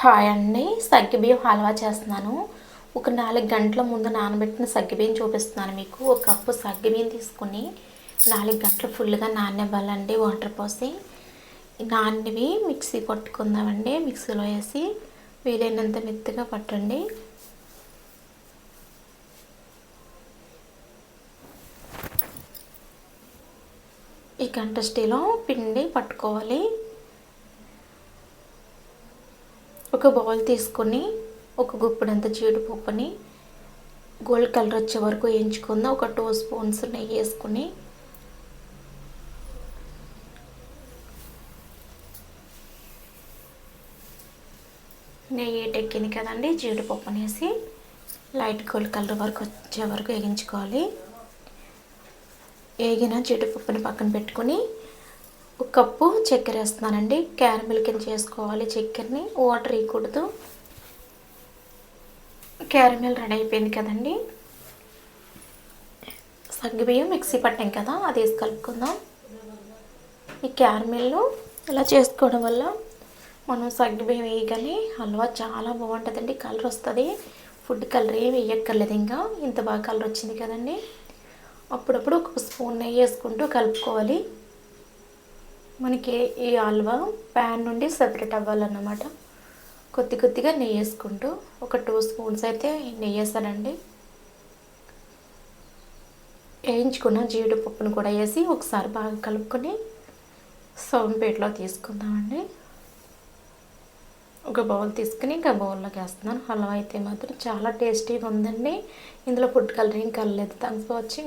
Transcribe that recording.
Hi అండి. సగ్గిబియ్యం హల్వా చేస్తున్నాను. ఒక నాలుగు గంటల ముందు నానబెట్టిన సగ్గిబియ్యం చూపిస్తున్నాను మీకు. ఒక కప్పు సగ్గిబియ్యం తీసుకుని నాలుగు గంటలు ఫుల్గా నాననివ్వాలండి వాటర్ పోసి. నాన్నవి మిక్సీ పట్టుకుందామండి మిక్సీలో వేసి వీలైనంత మెత్తగా పట్టండి. ఈ గంట స్టీలో పిండి పట్టుకోవాలి. ఒక బౌల్ తీసుకొని ఒక గుప్పుడంత జీడిపప్పుని గోల్డ్ కలర్ వచ్చే వరకు వేయించుకుందాం. ఒక టూ స్పూన్స్ నెయ్యి వేసుకొని. నెయ్యి టెక్కింది కదండి జీడిపప్పుని వేసి లైట్ గోల్డ్ కలర్ వరకు వచ్చే వరకు వేగించుకోవాలి వేగిన జీడిపప్పుని పక్కన పెట్టుకొని ఒక కప్పు చక్కెర వేస్తున్నానండి. క్యారమిల్ కింద చేసుకోవాలి చక్కెరని. వాటర్ వేయకూడదు. క్యారమిల్ రెడీ అయిపోయింది కదండి. సగ్గుబియ్యం మిక్సీ పట్టాం కదా అది వేసి కలుపుకుందాం. ఈ క్యారమిల్ను ఇలా చేసుకోవడం వల్ల మనం సగ్గుబియ్యం వేయగానే హల్వా చాలా బాగుంటుందండి. కలర్ వస్తుంది. ఫుడ్ కలర్ ఏమి వేయక్కర్లేదు ఇంకా. ఇంత బాగా కలర్ వచ్చింది కదండి. అప్పుడప్పుడు ఒక స్పూన్ నెయ్యి వేసుకుంటూ కలుపుకోవాలి. మనకి ఈ హల్వా ప్యాన్ నుండి సెపరేట్ అవ్వాలన్నమాట. కొద్ది కొద్దిగా నెయ్యి వేసుకుంటూ ఒక టూ స్పూన్స్ అయితే నెయ్యి వేసానండి వేయించుకున్న జీడిపప్పును కూడా వేసి ఒకసారి బాగా కలుపుకొని సౌండ్ తీసుకుందామండి. ఒక బౌల్ తీసుకుని ఇంకా బౌల్లోకి వేస్తున్నాను. హల్వా అయితే మాత్రం చాలా టేస్టీగా ఉందండి. ఇందులో food colouring కలలేదు. Thanks for watching.